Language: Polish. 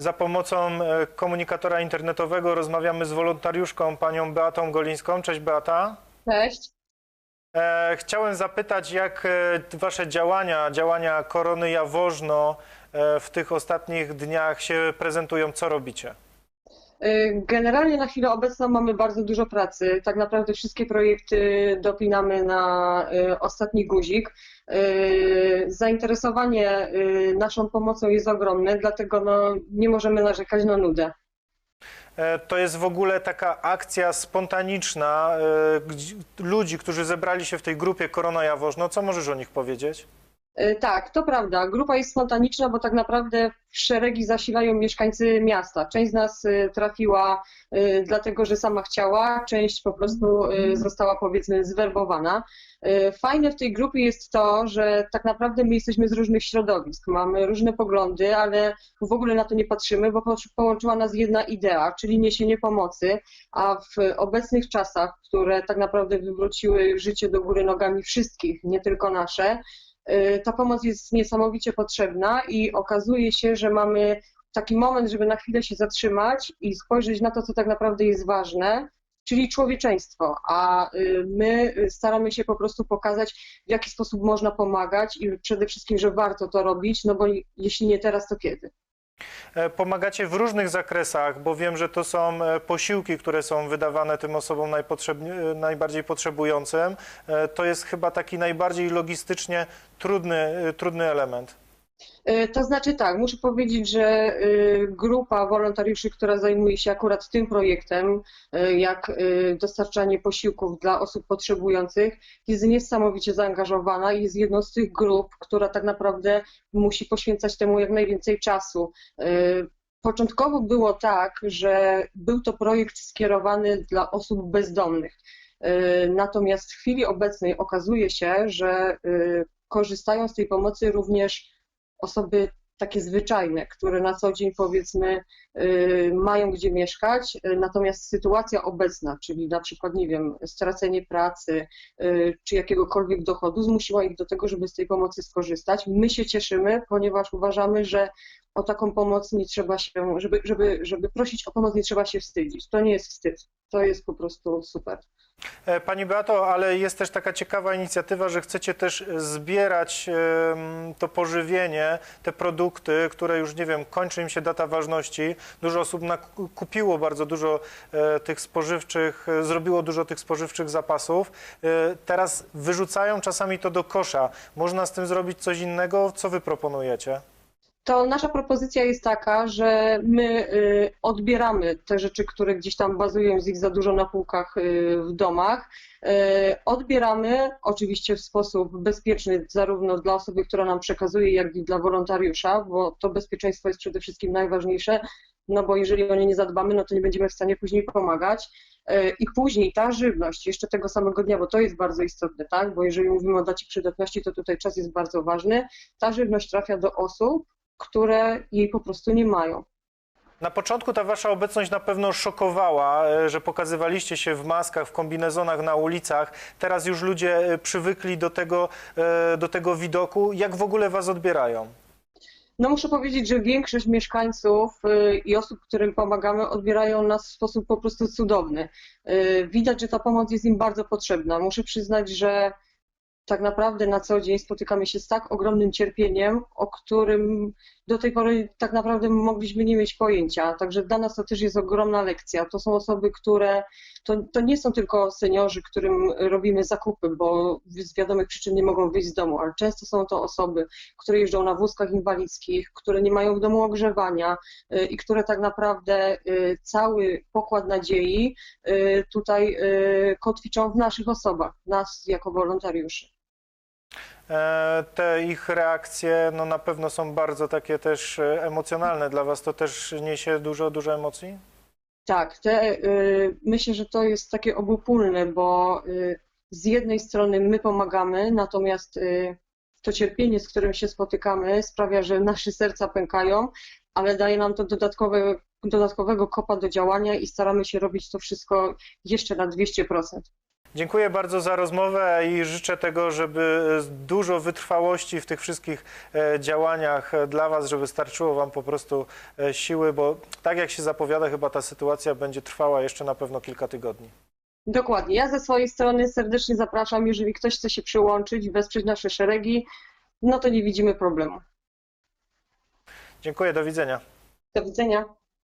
Za pomocą e, komunikatora internetowego rozmawiamy z wolontariuszką, panią Beatą Golińską. Cześć Beata. Cześć. E, Chciałem zapytać, jak e, wasze działania, działania Korony Jawożno w tych ostatnich dniach się prezentują, co robicie? Y, Generalnie na chwilę obecną mamy bardzo dużo pracy. Tak naprawdę wszystkie projekty dopinamy na y, ostatni guzik. Y, Zainteresowanie naszą pomocą jest ogromne, dlatego no, nie możemy narzekać na nudę. E, To jest w ogóle taka akcja spontaniczna e, ludzi, którzy zebrali się w tej grupie Korona Jawożno. Co możesz o nich powiedzieć? Y, Tak, to prawda. Grupa jest spontaniczna, bo tak naprawdę szeregi zasilają mieszkańcy miasta. Część z nas y, trafiła y, dlatego, że sama chciała, część po prostu została powiedzmy zwerbowana. Fajne w tej grupie jest to, że tak naprawdę my jesteśmy z różnych środowisk, mamy różne poglądy, ale w ogóle na to nie patrzymy, bo po- połączyła nas jedna idea, czyli niesienie pomocy, a w obecnych czasach, które tak naprawdę wywróciły życie do góry nogami wszystkich, nie tylko nasze, ta pomoc jest niesamowicie potrzebna i okazuje się, że mamy taki moment, żeby na chwilę się zatrzymać i spojrzeć na to, co tak naprawdę jest ważne, czyli człowieczeństwo. A y, my staramy się po prostu pokazać, w jaki sposób można pomagać i przede wszystkim, że warto to robić, no bo jeśli nie teraz, to kiedy? E, Pomagacie w różnych zakresach, bo wiem, że to są e, posiłki, które są wydawane tym osobom e, najbardziej potrzebującym. To jest chyba taki najbardziej logistycznie trudny, trudny element. Y, To znaczy tak, muszę powiedzieć, że y, grupa wolontariuszy, która zajmuje się akurat tym projektem, y, jak dostarczanie posiłków dla osób potrzebujących, jest niesamowicie zaangażowana i jest jedną z tych grup, która tak naprawdę musi poświęcać temu jak najwięcej czasu. Początkowo było tak, że był to projekt skierowany dla osób bezdomnych. Natomiast w chwili obecnej okazuje się, że korzystają z tej pomocy również osoby takie zwyczajne, które na co dzień powiedzmy y, mają gdzie mieszkać, y, natomiast sytuacja obecna, czyli na przykład, nie wiem, stracenie pracy y, czy jakiegokolwiek dochodu zmusiła ich do tego, żeby z tej pomocy skorzystać. My się cieszymy, ponieważ uważamy, że o taką pomoc nie trzeba się, żeby, żeby, żeby prosić o pomoc nie trzeba się wstydzić. To nie jest wstyd, to jest po prostu super. E, Pani Beato, ale jest też taka ciekawa inicjatywa, że chcecie też zbierać to pożywienie, te produkty, które już, nie wiem, kończy im się data ważności. Dużo osób kupiło bardzo dużo e, tych spożywczych, e, zrobiło dużo tych spożywczych zapasów. Teraz wyrzucają czasami to do kosza. Można z tym zrobić coś innego? Co wy proponujecie? To nasza propozycja jest taka, że my y, odbieramy te rzeczy, które gdzieś tam bazują, jest ich za dużo na półkach y, w domach. Y, Odbieramy oczywiście w sposób bezpieczny zarówno dla osoby, która nam przekazuje, jak i dla wolontariusza, bo to bezpieczeństwo jest przede wszystkim najważniejsze, no bo jeżeli o nie nie zadbamy, no to nie będziemy w stanie później pomagać. I później ta żywność, jeszcze tego samego dnia, bo to jest bardzo istotne, tak? Bo jeżeli mówimy o dacie przydatności, to tutaj czas jest bardzo ważny. Ta żywność trafia do osób, które jej po prostu nie mają. Na początku ta wasza obecność na pewno szokowała, e, że pokazywaliście się w maskach, w kombinezonach na ulicach. Teraz już ludzie e, przywykli do tego, e, do tego widoku. Jak w ogóle was odbierają? No muszę powiedzieć, że większość mieszkańców i osób, którym pomagamy, odbierają nas w sposób po prostu cudowny. Widać, że ta pomoc jest im bardzo potrzebna. Muszę przyznać, że tak naprawdę na co dzień spotykamy się z tak ogromnym cierpieniem, o którym do tej pory tak naprawdę mogliśmy nie mieć pojęcia. Także dla nas to też jest ogromna lekcja. To są osoby, które to, to nie są tylko seniorzy, którym robimy zakupy, bo z wiadomych przyczyn nie mogą wyjść z domu, ale często są to osoby, które jeżdżą na wózkach inwalidzkich, które nie mają w domu ogrzewania y, i które tak naprawdę y, cały pokład nadziei y, tutaj kotwiczą w naszych osobach, nas jako wolontariuszy. E, Te ich reakcje no, na pewno są bardzo takie też e, emocjonalne dla was. To też niesie dużo, dużo emocji? Tak, te, y, myślę, że to jest takie obopólne, bo z jednej strony my pomagamy, natomiast to cierpienie, z którym się spotykamy, sprawia, że nasze serca pękają, ale daje nam to dodatkowe, dodatkowego kopa do działania i staramy się robić to wszystko jeszcze na 200%. Dziękuję bardzo za rozmowę i życzę tego, żeby dużo wytrwałości w tych wszystkich e, działaniach e, dla Was, żeby starczyło Wam po prostu e, siły, bo tak jak się zapowiada, chyba ta sytuacja będzie trwała jeszcze na pewno kilka tygodni. Dokładnie. Ja ze swojej strony serdecznie zapraszam, jeżeli ktoś chce się przyłączyć, wesprzeć nasze szeregi, no to nie widzimy problemu. Dziękuję, do widzenia. Do widzenia.